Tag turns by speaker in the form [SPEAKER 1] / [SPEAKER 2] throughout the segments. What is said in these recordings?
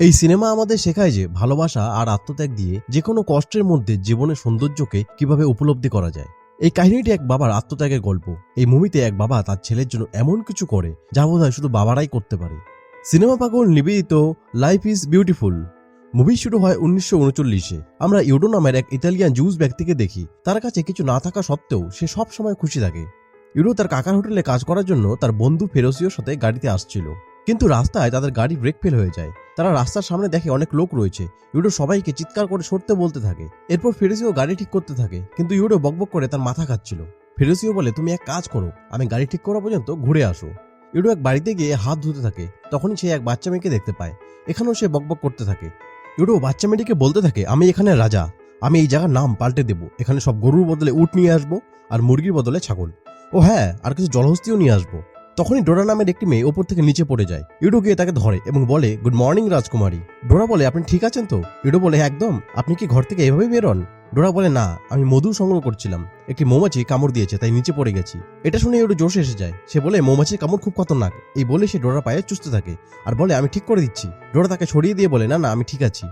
[SPEAKER 1] এই সিনেমা আমাদের শেখায় যে ভালোবাসা আর আত্মত্যাগ দিয়ে যে কোনো কষ্টের মধ্যে জীবনের সৌন্দর্যকে কীভাবে উপলব্ধি করা যায়। এই কাহিনীটি এক বাবার আত্মত্যাগের গল্প। এই মুভিতে এক বাবা তার ছেলের জন্য এমন কিছু করে যা বোধ শুধু বাবারাই করতে পারে। সিনেমা পাগল নিবেদিত লাইফ ইজ বিউটিফুল মুভি শুরু হয় উনিশশো উনচল্লিশে। আমরা ইউডো নামের এক ইতালিয়ান জুস ব্যক্তিকে দেখি। তার কাছে কিছু না থাকা সত্ত্বেও সে সব সময় খুশি থাকে। ইউডো তার কাকার হোটেলে কাজ করার জন্য তার বন্ধু ফেরোসিওর সাথে গাড়িতে আসছিল। কিন্তু রাস্তায় তাদের গাড়ি ব্রেক ফেল হয়ে যায়। তারা রাস্তার সামনে দেখে অনেক লোক রয়েছে। ইউডো সবাইকে চিৎকার করে সরতে বলতে থাকে। এরপর ফেরেসিও গাড়ি ঠিক করতে থাকে, কিন্তু ইউডো বকবক করে তার মাথা খাচ্ছিল। ফেরেসিও বলে, তুমি এক কাজ করো, আমি গাড়ি ঠিক করা পর্যন্ত ঘুরে আসো। ইউডো এক বাড়িতে গিয়ে হাত ধুতে থাকে, তখনই সে এক বাচ্চা মেয়েকে দেখতে পায়। এখানেও সে বকবক করতে থাকে। ইউডো বাচ্চা মেয়েটিকে বলতে থাকে, আমি এখানে রাজা, আমি এই জায়গার নাম পাল্টে দেব। এখানে সব গরুর বদলে উট নিয়ে আসব আর মুরগির বদলে ছাগল। ও হ্যাঁ আর কিছু জলহস্তিও নিয়ে আসব। তখনই ডোরা নামের একটি মেয়ে ওপর থেকে নিচে পড়ে যায়। ইউডো গিয়ে তাকে ধরে এবং বলে গুড মর্নিং রাজকুমারী। ডোরা বলে আপনি ঠিক আছেন তো? ইউডো বলে "হ্যাঁ, একদম। আপনি কি ঘর থেকে এভাবেই বেরোন ডোরা বলে না আমি মধু সংগ্রহ করছিলাম। একটি মৌমাছি কামড় দিয়েছে তাই নিচে পড়ে গেছি। এটা শুনে ইউডো জোশে এসে যায়। সে বলে মৌমাছির কামড় খুব খতরনাক। এই বলে সে ডোরা পায়ে চুষতে থাকে আর বলে আমি ঠিক করে দিচ্ছি। ডোরা তাকে ছড়িয়ে দিয়ে বলে না না আমি ঠিক আছি।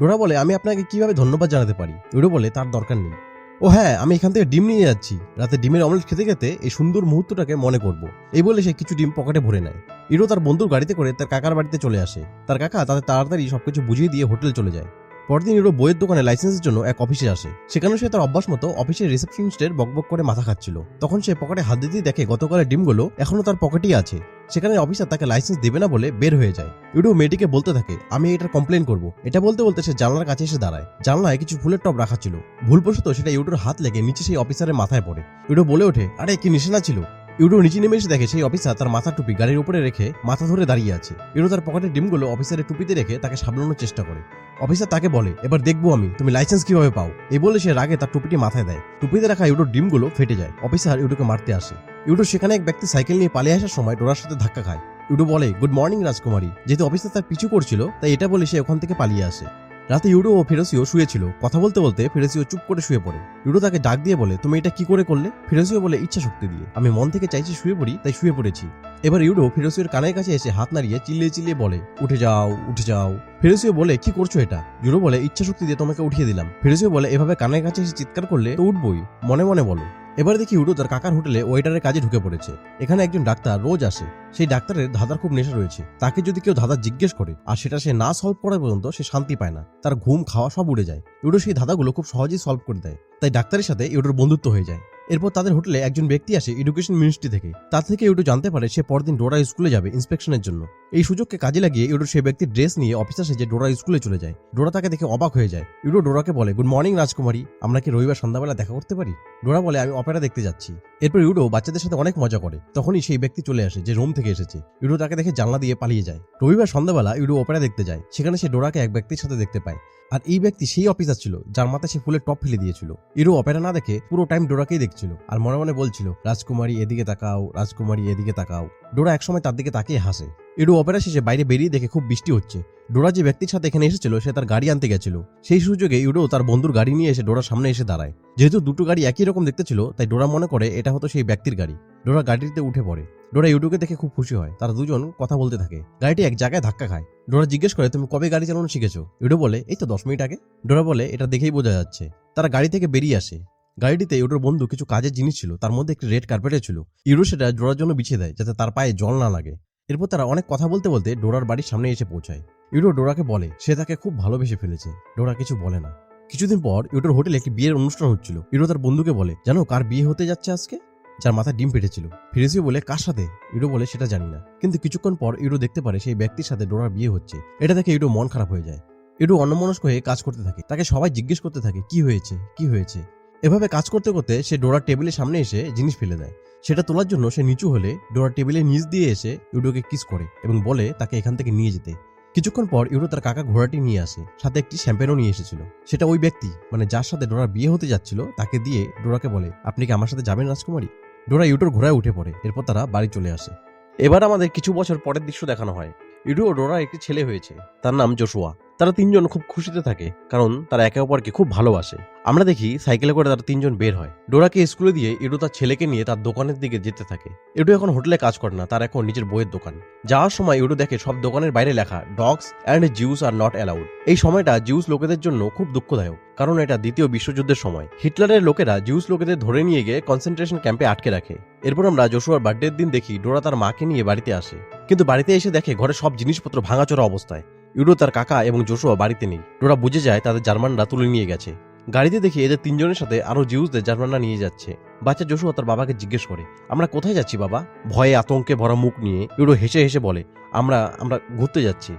[SPEAKER 1] ডোরা বলে আমি আপনাকে কীভাবে ধন্যবাদ জানাতে পারি? ইউডো বলে তার দরকার নেই। ও হ্যাঁ আমি এখান থেকে ডিম নিয়ে যাচ্ছি। রাতে ডিমের অমলেট খেতে খেতে এই সুন্দর মুহূর্তটাকে মনে করব। এই বলে সে কিছু ডিম পকেটে ভরে নেয়। ইরো তার বন্ধুর গাড়িতে করে তার কাকার বাড়িতে চলে আসে। তার কাকা তাদের তাড়াতাড়ি সবকিছু বুঝিয়ে দিয়ে হোটেল চলে যায়। পরদিন ইরো বইয়ের দোকানে লাইসেন্সের জন্য এক অফিসে আসে। সেখানে সে তার অভ্যাস মতো অফিসের রিসেপশনিস্টের বকবক করে মাথা খাচ্ছিল। তখন সে পকেটে হাত দিতেই দেখে গতকালের ডিমগুলো এখনও তার পকেটেই আছে। সেখানে অফিসার তাকে লাইসেন্স দেবে না বলে বের হয়ে যায়। ইউডো মেয়েটিকে বলতে থাকে, আমি এটার কমপ্লেন করব। এটা বলতে বলতে সে জানলার কাছে এসে দাঁড়ায়। জানলায় কিছু ফুলের টব রাখা ছিল। ভুলবশত সেটা ইউডোর হাত লেগে নিচে সেই অফিসারের মাথায় পড়ে। ইউডো বলে ওঠে, আরে, কি নিশানা ছিল? ইউডো নিচে নেমে এসে দেখে সেই অফিসার তার মাথার টুপি গাড়ির উপরে রেখে মাথা ধরে দাঁড়িয়ে আছে। ইউডো তার পকেটের ডিমগুলো অফিসারের টুপিতে রেখে তাকে সামলানোর চেষ্টা করে। অফিসার তাকে বলে, এবার দেখব আমি, তুমি লাইসেন্স কীভাবে পাও? এই বলে সে রাগে তার টুপিটি মাথায় দেয়। টুপিতে রাখা ইউডোর ডিমগুলো ফেটে যায়। অফিসার ইউডোকে মারতে আসে। ইউডো সেখানে এক ব্যক্তি সাইকেল নিয়ে পালিয়ে আসার সময় ডোরার সাথে ধাক্কা খায়। ইউডো বলে, গুড মর্নিং রাজকুমারী। যেহেতু অফিসার তার পিছু করছিল, তাই এটা বলে সে ওখান থেকে পালিয়ে আসে। রাতে ইউডো ও ফেরোসিও শুয়েছিল। কথা বলতে বলতে ফেরোসিও চুপ করে শুয়ে পড়ে। ইউডো তাকে ডাক দিয়ে বলে, তুমি এটা কি করে করলে? ফেরোসিও বলে, ইচ্ছা শক্তি দিয়ে। আমি মন থেকে চাইছি শুয়ে পড়ি, তাই শুয়ে পড়েছি। এবার ইউডো ফেরোসিওর কানের কাছে এসে হাত নাড়িয়ে চিল্লিয়ে চিল্লিয়ে বলে, উঠে যাও উঠে যাও। ফেরোসিও বলে, কি করছ এটা? ইউডো বলে ইচ্ছা শক্তি দিয়ে তোমাকে উঠিয়ে দিলাম। ফেরোসিও বলে, এভাবে কানের কাছে এসে চিৎকার করলে তো উঠবই। মনে মনে বলো। এবার দেখি উডো, তার কাকার হোটেলে ওয়েটারের কাজে ঢুকে পড়েছে। এখানে একজন ডাক্তার রোজ আসে। সেই ডাক্তারের ধাঁধার খুব নেশা রয়েছে। তাকে যদি কেউ ধাঁধা জিজ্ঞেস করে, আর সেটা সে না সলভ করা পর্যন্ত সে শান্তি পায় না। তার ঘুম, খাওয়া সব উড়ে যায়। ইউডো সেই ধাঁধাগুলো খুব সহজেই সলভ করে দেয়। তাই ডাক্তারের সাথে ইউডোর বন্ধুত্ব হয়ে যায়। এরপর তাদের হোটেলে একজন ব্যক্তি আসে এডুকেশন মিনিস্ট্রি থেকে। তার থেকে ইউডো জানতে পারে সে পরদিন ডোরা স্কুলে যাবে ইন্সপেকশনের জন্য। এই সুযোগকে কাজে লাগিয়ে ইউডো সেই ব্যক্তির ড্রেস নিয়ে অফিসার সেজে ডোরা স্কুলে চলে যায়। ডোরা তাকে দেখে অবাক হয়ে যায়। ইউডো ডোরাকে বলে, গুড মর্নিং রাজকুমারী, আমরা কি রবিবার সন্ধ্যাবেলা দেখা করতে পারি? ডোরা বলে, আমি অপেরা দেখতে যাচ্ছি। এরপর ইউডো বাচ্চাদের সাথে অনেক মজা করে। তখনই সেই ব্যক্তি চলে আসে, যে রোম থেকে এসেছে। ইউডো তাকে দেখে জানলা দিয়ে পালিয়ে যায়। রবিবার সন্ধ্যাবেলা ইউডো অপেরা দেখতে যায়। সেখানে সে ডোরাকে এক ব্যক্তির সাথে দেখতে পায়। আর এই ব্যক্তি সেই অফিসার ছিল, যার মাথায় সে ফুলের টপ ফেলে দিয়েছিল। ইরো অপেরা না দেখে পুরো টাইম ডোরাকেই দেখছিল আর মনে মনে বলছিল, রাজকুমারী, এদিকে তাকাও, রাজকুমারী, এদিকে তাকাও। ডোরা একসময় তার দিকে তাকিয়ে হাসে। ইরো অপেরা শেষে বাইরে বেরিয়ে দেখে খুব বৃষ্টি হচ্ছে। ডোরা যে ব্যক্তির সাথে এখানে এসেছিল, সে তার গাড়ি আনতে গেছিল। সেই সুযোগে ইউডো তার বন্ধুর গাড়ি নিয়ে এসে ডোরার সামনে এসে দাঁড়ায়। যেহেতু দুটো গাড়ি একই রকম দেখতে ছিল, তাই ডোরা মনে করে এটা হতো সেই ব্যক্তির গাড়ি। ডোরা গাড়িতে উঠে পড়ে। ডোরা ইউডোকে দেখে খুব খুশি হয়। তারা দুজন কথা বলতে থাকে। গাড়িটি এক জায়গায় ধাক্কা খায়। ডোরা জিজ্ঞেস করে, তুমি কবে গাড়ি চালানো শিখেছো? ইউডো বলে, এই তো দশ মিনিট আগে। ডোরা বলে, এটা দেখেই বোঝা যাচ্ছে। তারা গাড়ি থেকে বেরিয়ে আসে। গাড়িটিতে ইউডোর বন্ধু কিছু কাজের জিনিস ছিল। তার মধ্যে একটি রেড কার্পেটে ছিল। ইউডো সেটা ডোরার জন্য বিছিয়ে দেয়, যাতে তার পায়ে জল না লাগে। এরপর তারা অনেক কথা বলতে বলতে ডোরার বাড়ির সামনে এসে পৌঁছায়। ইউডো ডোরাকে বলে, সে তাকে খুব ভালোবেসে ফেলেছে। ডোরা কিছু বলে না। কিছুদিন পর ইউডোর হোটেলে একটি বিয়ের অনুষ্ঠান হচ্ছিল। ইউডো তার বন্ধুকে বলে, জানো কার বিয়ে হতে যাচ্ছে আজকে? যার মাথায় ডিম পেটেছিল। ফিরেসিও বলে, কার সাথে? ইউডো বলে, সেটা জানি না। কিন্তু কিছুক্ষণ পর ইউডো দেখতে পারে সেই ব্যক্তির সাথে ডোরার বিয়ে হচ্ছে। এটা দেখে ইউডো মন খারাপ হয়ে যায়। ইউডো অন্যমনস্ক হয়ে কাজ করতে থাকে। তাকে সবাই জিজ্ঞেস করতে থাকে, কি হয়েছে? কি হয়েছে? এভাবে কাজ করতে করতে সে ডোরার টেবিলের সামনে এসে জিনিস ফেলে দেয়। সেটা তোলার জন্য সে নিচু হলে ডোরার টেবিলের নিচ দিয়ে এসে ইউডোকে কিস করে এবং বলে তাকে এখান থেকে নিয়ে যেতে। কিছুক্ষণ পর ইউরো তার কাকা ঘোড়াটি নিয়ে আসে, সাথে একটি শ্যাম্পেনও নিয়ে এসেছিল। সেটা ওই ব্যক্তি মানে যার সাথে ডোরার বিয়ে হতে যাচ্ছিল, তাকে দিয়ে ডোরাকে বলে, আপনি কি আমার সাথে যাবেন রাজকুমারী? ডোরা ইউটোর ঘোড়ায় উঠে পড়ে, এরপর তারা বাড়ি চলে আসে। এবার আমাদের কিছু বছর পরের দৃশ্য দেখানো হয়। ইউডো ও ডোরা একটি ছেলে হয়েছে, তার নাম জোশুয়া। তারা তিনজন খুব খুশিতে থাকে, কারণ তারা একে অপরকে খুব ভালোবাসে। আমরা দেখি সাইকেলে করে তারা তিনজন বের হয়। ডোরাকে স্কুলে দিয়ে এডু তার ছেলেকে নিয়ে তার দোকানের দিকে যেতে থাকে। এডু এখন হোটেলে কাজ করে না, তার এখন নিজের বইয়ের দোকান। যাওয়ার সময় এডু দেখে সব দোকানের বাইরে লেখা dogs and Jews are not allowed এই সময়টা জিউস লোকেদের জন্য খুব দুঃখদায়ক, কারণ এটা দ্বিতীয় বিশ্বযুদ্ধের সময়। হিটলারের লোকেরা জিউস লোকেদের ধরে নিয়ে গিয়ে কনসেন্ট্রেশন ক্যাম্পে আটকে রাখে। এরপর আমরা জোশুয়ার বার্থডের দিন দেখি ডোরা তার মাকে নিয়ে বাড়িতে আসে। কিন্তু বাড়িতে এসে দেখে ঘরে সব জিনিসপত্র ভাঙাচোরা অবস্থায়। ইউডো তার কাকা এবং জোশুয়া বাড়িতে নেই। ডোরা বুঝে যায় তাদের জার্মানরা তুলে নিয়ে গেছে। গাড়িতে দেখি এদের তিনজনের সাথে আরও জিউসদের জার্মানরা নিয়ে যাচ্ছে। বাচ্চা জোশুয়া তার বাবাকে জিজ্ঞেস করে, আমরা কোথায় যাচ্ছি বাবা? ভয়ে আতঙ্কে ভরা মুখ নিয়ে ইউডো হেসে হেসে বলে, আমরা আমরা ঘুরতে যাচ্ছি।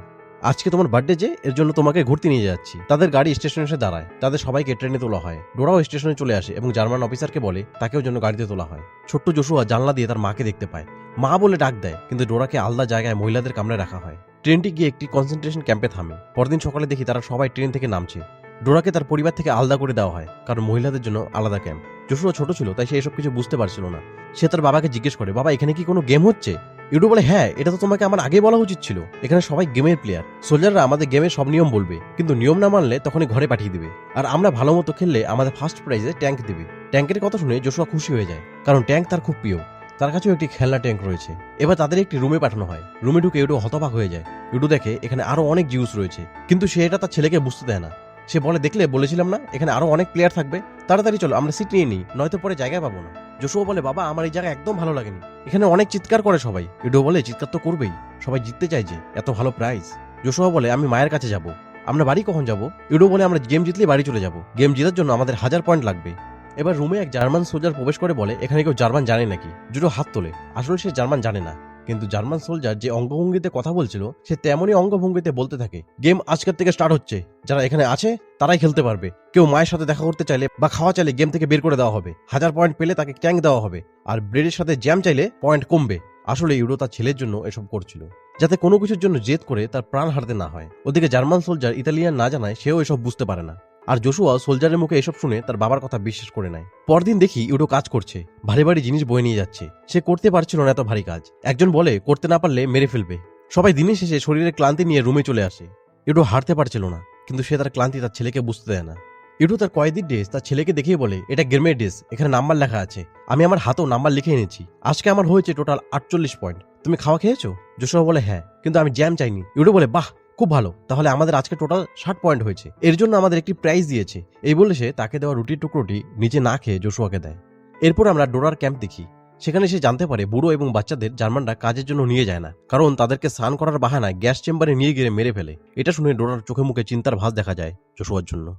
[SPEAKER 1] আজকে তোমার বার্থডে যে, এর জন্য তোমাকে ঘুরতে নিয়ে যাচ্ছি। তাদের গাড়ি স্টেশনে এসে দাঁড়ায়। তাদের সবাইকে ট্রেনে তোলা হয়। ডোরাও স্টেশনে চলে আসে এবং জার্মান অফিসারকে বলে, তাকেও জন্য গাড়িতে তোলা হয়। ছোট্ট জোশুয়া জানলা দিয়ে তার মাকে দেখতে পায়। মা বলে ডাক দেয়, কিন্তু ডোরাকে আলাদা জায়গায় মহিলাদের কামরায় রাখা হয়। ট্রেনটি গিয়ে একটি কনসেন্ট্রেশন ক্যাম্পে থামে। পরদিন সকালে দেখি তারা সবাই ট্রেন থেকে নামছে। ডোরাকে তার পরিবার থেকে আলাদা করে দেওয়া হয়, কারণ মহিলাদের জন্য আলাদা ক্যাম্প জোশুয়া ছোট ছিল, তাই সে এসব কিছু বুঝতে পারছিল না। সে তার বাবাকে জিজ্ঞেস করে, বাবা, এখানে কি কোনো গেম হচ্ছে? ইউডু বলে হ্যাঁ এটা তো তোমাকে আমার আগে বলা উচিত ছিল। এখানে সবাই গেমের প্লেয়ার সোলজাররা আমাদের গেমের সব নিয়ম বলবে, কিন্তু নিয়ম না মানলে তখনই ঘরে পাঠিয়ে দিবে। আর আমরা ভালো মতো খেললে আমাদের ফার্স্ট প্রাইজে ট্যাঙ্ক দিবে। ট্যাঙ্কের কথা শুনে জোশুয়া খুশি হয়ে যায়, কারণ ট্যাঙ্ক তার খুব প্রিয়। তার কাছেও একটি খেলনা ট্যাঙ্ক রয়েছে। এবার তাদের একটি রুমে পাঠানো হয়। রুমে ঢুকে ইউডু হতবাক হয়ে যায়। ইউডু দেখে এখানে আরও অনেক জিউস রয়েছে। কিন্তু সে এটা তার ছেলেকে বুঝতে দেয় না। সে বলে, দেখলে বলেছিলাম না, এখানে আরও অনেক প্লেয়ার থাকবে। তাড়াতাড়ি চলো, আমরা সিট নিয়ে নিই, নয়তো পরে জায়গায় পাবো না। জোশুয়া বলে, বাবা, আমার এই জায়গা একদম ভালো লাগেনি। এখানে অনেক চিৎকার করে সবাই। ইউডো বলে, চিৎকার তো করবেই। সবাই জিততে চাই যে, এত ভালো প্রাইজ জোশুয়া বলে, আমি মায়ের কাছে যাব। আমরা বাড়ি কখন যাব? ইউডো বলে, আমরা গেম জিতলে বাড়ি চলে যাব। গেম জেতার জন্য আমাদের হাজার পয়েন্ট লাগবে। এবার রুমে এক জার্মান সোলজার প্রবেশ করে বলে, এখানে কেউ জার্মান জানে নাকি? জুডো হাত তোলে। আসলে সে জার্মান জানে না, কিন্তু জার্মান সোলজার যে অঙ্গভঙ্গিতে কথা বলছিল, সে তেমনই অঙ্গভঙ্গিতে বলতে থাকে, গেম আজকের থেকে স্টার্ট হচ্ছে। যারা এখানে আছে, তারাই খেলতে পারবে। কেউ মায়ের সাথে দেখা করতে চাইলে বা খাওয়া চাইলে গেম থেকে বের করে দেওয়া হবে। হাজার পয়েন্ট পেলে তাকে ট্যাঙ্ক দেওয়া হবে, আর ব্রেডের সাথে জ্যাম চাইলে পয়েন্ট কমবে। আসলে ইউরো তার ছেলের জন্য এসব করছিল, যাতে কোনো কিছুর জন্য জেদ করে তার প্রাণ হারতে না হয়। ওদিকে জার্মান সোলজার ইতালিয়ান না জানায়, সেও এসব বুঝতে পারে না। আর জোশুয়া সোলজারের মুখে এসব শুনে তার বাবার কথা বিশ্বাস করে নেয়। পরদিন দেখি ইউডো কাজ করছে, ভারী ভারী জিনিস বয়ে নিয়ে যাচ্ছে। সে করতে পারছিল না এত ভারী কাজ। একজন বলে, করতে না পারলে মেরে ফেলবে। সবাই দিনের শেষে শরীরের ক্লান্তি নিয়ে রুমে চলে আসে। ইউডো হারতে পারছিল না, কিন্তু সে তার ক্লান্তি তার ছেলেকে বুঝতে দেয় না। ইউডো তার কয়েকদিন ড্রেস তার ছেলেকে দেখিয়ে বলে, এটা গেমের ড্রেস, এখানে নাম্বার লেখা আছে। আমি আমার হাতেও নাম্বার লিখে এনেছি। আজকে আমার হয়েছে টোটাল আটচল্লিশ পয়েন্ট। তুমি খাওয়া খেয়েছো? জোশুয়া বলে হ্যাঁ কিন্তু আমি জ্যাম চাইনি। ইউডো বলে, বাহ খুব ভালো। তাহলে আমাদের আজকে টোটাল ষাট পয়েন্ট হয়েছে। এর জন্য আমাদের একটি প্রাইজ দিয়েছে। এই বলে সে তাকে দেওয়া রুটির টুকরোটি নিচে না খেয়ে জোশুয়াকে দেয়। এরপর আমরা ডোরার ক্যাম্প দেখি। সেখানে সে জানতে পারে বুড়ো এবং বাচ্চাদের জার্মানরা কাজের জন্য নিয়ে যায় না। কারণ তাদেরকে স্নান করার বাহানায় গ্যাস চেম্বারে নিয়ে গিয়ে মেরে ফেলে। এটা শুনে ডোরার চোখে মুখে চিন্তার ভাস দেখা যায় জোশুয়ার জন্য।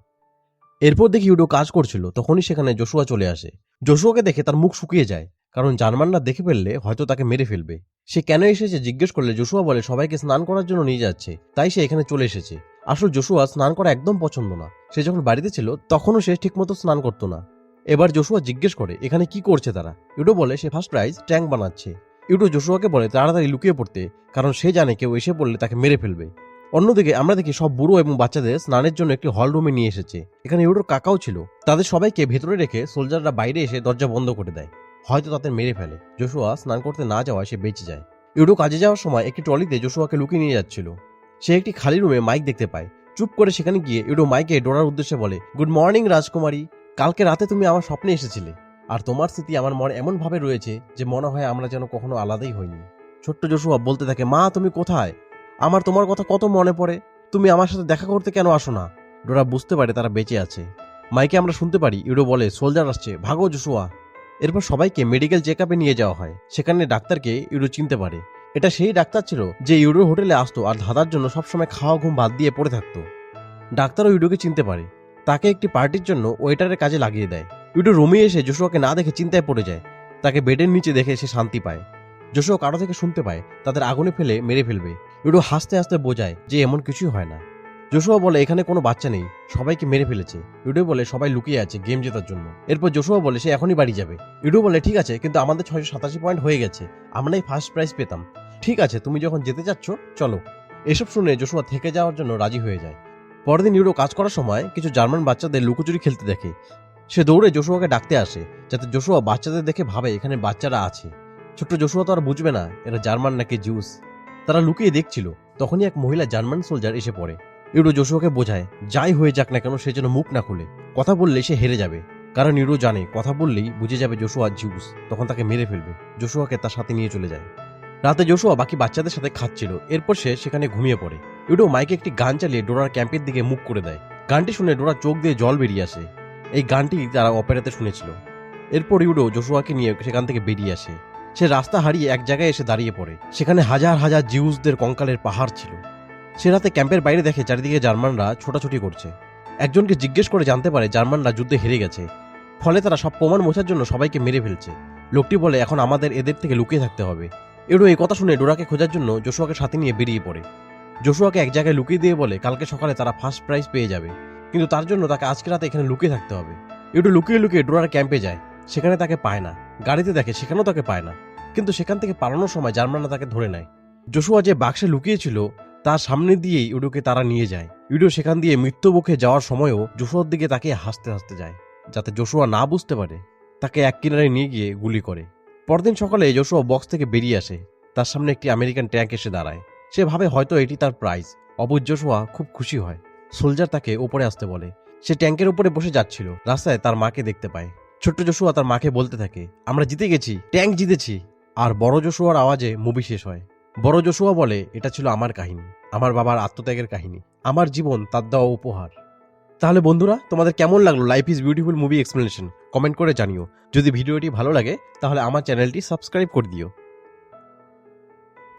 [SPEAKER 1] এরপর দেখি ইউডো কাজ করছিল, তখনই সেখানে জোশুয়া চলে আসে। জোশুয়াকে দেখে তার মুখ শুকিয়ে যায়। কারণ জার্মানরা দেখে ফেললে হয়তো তাকে মেরে ফেলবে। সে কেন এসেছে জিজ্ঞেস করলে জোশুয়া বলে, সবাইকে স্নান করার জন্য নিয়ে যাচ্ছে। তাই সে এখানে চলে এসেছে। আসলে জোশুয়া স্নান করা একদম পছন্দ না। সে যখন বাড়িতে ছিল, তখনও সে ঠিকমতো স্নান করতো না। এবার জোশুয়া জিজ্ঞেস করে, এখানে কি করছে তারা? ইউডো বলে, সে ফার্স্ট প্রাইজ ট্যাঙ্ক বানাচ্ছে। ইউডো জোশুয়াকে বলে, তাড়াতাড়ি লুকিয়ে পড়তে, কারণ সে জানে কেউ এসে পড়লে তাকে মেরে ফেলবে। অন্যদিকে আমরা দেখি সব বুড়ো এবং বাচ্চাদের স্নানের জন্য একটি হল রুমে নিয়ে এসেছে। এখানে ইউডোর কাকাও ছিল। তাদের সবাইকে ভেতরে রেখে সোলজাররা বাইরে এসে দরজা বন্ধ করে দেয়। হয়তো তাদের মেরে ফেলে। জোশুয়া স্নান করতে না যাওয়ায় সে বেঁচে যায়। ইউডো কাজে যাওয়ার সময় একটি ট্রলিতে জোশুয়াকে লুকিয়ে নিয়ে যাচ্ছিল। সে একটি খালি রুমে মাইক দেখতে পায়। চুপ করে সেখানে গিয়ে ইউডো মাইকে ডোরার উদ্দেশ্যে বলে, গুড মর্নিং রাজকুমারী। কালকে রাতে তুমি আমার স্বপ্নে এসেছিলে। আর তোমার স্মৃতি আমার মনে এমন ভাবে রয়েছে যে মনে হয় আমরা যেন কখনো আলাদাই হইনি। ছোট্ট জোশুয়া বলতে থাকে, মা, তুমি কোথায়? আমার তোমার কথা কত মনে পড়ে? তুমি আমার সাথে দেখা করতে কেন আসো না? ডোরা বুঝতে পারে তারা বেঁচে আছে। মাইকে আমরা শুনতে পারি, ইউডো বলে, সোলজার আসছে। ভাগো জোশুয়া। এরপর সবাইকে মেডিকেল চেক নিয়ে যাওয়া হয়। সেখানে ডাক্তারকে ইউরো চিনতে পারে। এটা সেই ডাক্তার ছিল যে ইউরো হোটেলে আসতো আর ধাঁধার জন্য সবসময় খাওয়া, ঘুম বাদ দিয়ে পড়ে থাকতো। ডাক্তারও ইউডোকে চিনতে পারে। তাকে একটি পার্টির জন্য ওয়েটারের কাজে লাগিয়ে দেয়। ইউডো রুমে এসে জোশুয়াকে না দেখে চিন্তায় পড়ে যায়। তাকে বেডের নিচে দেখে সে শান্তি পায়। জোশুয়া কারও থেকে শুনতে পায়, তাদের আগুনে ফেলে মেরে ফেলবে। ইউডো হাসতে হাসতে বোঝায় যে এমন কিছুই হয় না। জোশুয়া বলে, এখানে কোনো বাচ্চা নেই। সবাইকে মেরে ফেলেছে। ইউডো বলে, সবাই লুকিয়ে আছে গেম জেতার জন্য। এরপর জোশুয়া বলে, সে এখনই বাড়ি যাবে। ইউডো বলে, ঠিক আছে, কিন্তু আমাদের ছয়শো সাতাশি পয়েন্ট হয়ে গেছে। আমরাই ফার্স্ট প্রাইজ পেতাম। ঠিক আছে, তুমি যখন যেতে চাচ্ছ, চলো। এসব শুনে জোশুয়া থেকে যাওয়ার জন্য রাজি হয়ে যায়। পরদিন ইউরো কাজ করার সময় কিছু জার্মান বাচ্চাদের লুকোচুরি খেলতে দেখে। সে দৌড়ে জোশুয়াকে ডাকতে আসে, যাতে জোশুয়া বাচ্চাদের দেখে ভাবে, এখানে বাচ্চারা আছে। ছোট্ট জোশুয়া তো আর বুঝবে না, এরা জার্মান নাকি জুস। তারা লুকিয়ে দেখছিল। তখনই এক মহিলা জার্মান সোলজার এসে পড়ে। ইউডো জোশুয়াকে বোঝায়, যাই হয়ে যাক না কেন, সে যেন মুখ না খুলে। কথা বললে সে হেরে যাবে। কারণ ইউডো জানে, কথা বললেই বুঝে যাবে জোশুয়া জিউস, তখন তাকে মেরে ফেলবে। জোশুয়াকে তার সাথে নিয়ে চলে যায়। রাতে জোশুয়া বাকি বাচ্চাদের সাথে খাচ্ছিল, এরপর সে সেখানে ঘুমিয়ে পড়ে। ইউডো মাইকে একটি গান চালিয়ে ডোরার ক্যাম্পের দিকে মুখ করে দেয়। গানটি শুনে ডোরা চোখ দিয়ে জল বেরিয়ে আসে। এই গানটি তারা অপেরাতে শুনেছিল। এরপর ইউডো জোশুয়াকে নিয়ে সেখান থেকে বেরিয়ে আসে। সে রাস্তা হারিয়ে এক জায়গায় এসে দাঁড়িয়ে পড়ে। সেখানে হাজার হাজার জিউসদের কঙ্কালের পাহাড় ছিল। সে রাতে ক্যাম্পের বাইরে দেখে চারিদিকে জার্মানরা ছোটাছুটি করছে। একজনকে জিজ্ঞেস করে জানতে পারে জার্মানরা যুদ্ধে হেরে গেছে। ফলে তারা সব প্রমাণ মোছার জন্য সবাইকে মেরে ফেলছে। লোকটি বলে, এখন আমাদের এদের থেকে লুকিয়ে থাকতে হবে। এডো এই কথা শুনে ডোরাকে খোঁজার জন্য জোশুয়াকে সাথে নিয়ে বেরিয়ে পড়ে। জোশুয়াকে এক জায়গায় লুকিয়ে দিয়ে বলে, কালকে সকালে তারা ফার্স্ট প্রাইজ পেয়ে যাবে। কিন্তু তার জন্য তাকে আজকে রাতে এখানে লুকিয়ে থাকতে হবে। এডো লুকিয়ে লুকিয়ে ডোরার ক্যাম্পে যায়। সেখানে তাকে পায় না। গাড়িতে দেখে সেখানেও তাকে পায় না। কিন্তু সেখান থেকে পালানোর সময় জার্মানরা তাকে ধরে নেয়। জোশুয়া যে বাক্সে লুকিয়েছিল তার সামনে দিয়েই ইউডোকে তারা নিয়ে যায়। ইউডো সেখান দিয়ে মৃত্যুমুখে যাওয়ার সময়ও জোশুয়ার দিকে তাকে হাসতে হাসতে যায়, যাতে জোশুয়া না বুঝতে পারে। তাকে এক কিনারে নিয়ে গিয়ে গুলি করে। পরদিন সকালে জোশুয়া বক্স থেকে বেরিয়ে আসে। তার সামনে একটি আমেরিকান ট্যাঙ্ক এসে দাঁড়ায়। সে ভাবে হয়তো এটি তার প্রাইজ। অবুজ জোশুয়া খুব খুশি হয়। সোলজার তাকে ওপরে আসতে বলে। সে ট্যাঙ্কের উপরে বসে যাচ্ছিল। রাস্তায় তার মাকে দেখতে পায়। ছোট্ট জোশুয়া তার মাকে বলতে থাকে, আমরা জিতে গেছি, ট্যাঙ্ক জিতেছি। আর বড় জোশুয়ার আওয়াজে মুভি শেষ হয়। বড় জসুয়া বলে, এটা ছিল আমার কাহিনী, আমার বাবার আত্মত্যাগের কাহিনী, আমার জীবন, তার দেওয়া উপহার। তাহলে বন্ধুরা, তোমাদের কেমন লাগল Life Is Beautiful movie explanation comment করে জানিও। যদি ভিডিওটি ভালো লাগে, তাহলে আমার চ্যানেলটি সাবস্ক্রাইব করে দিও।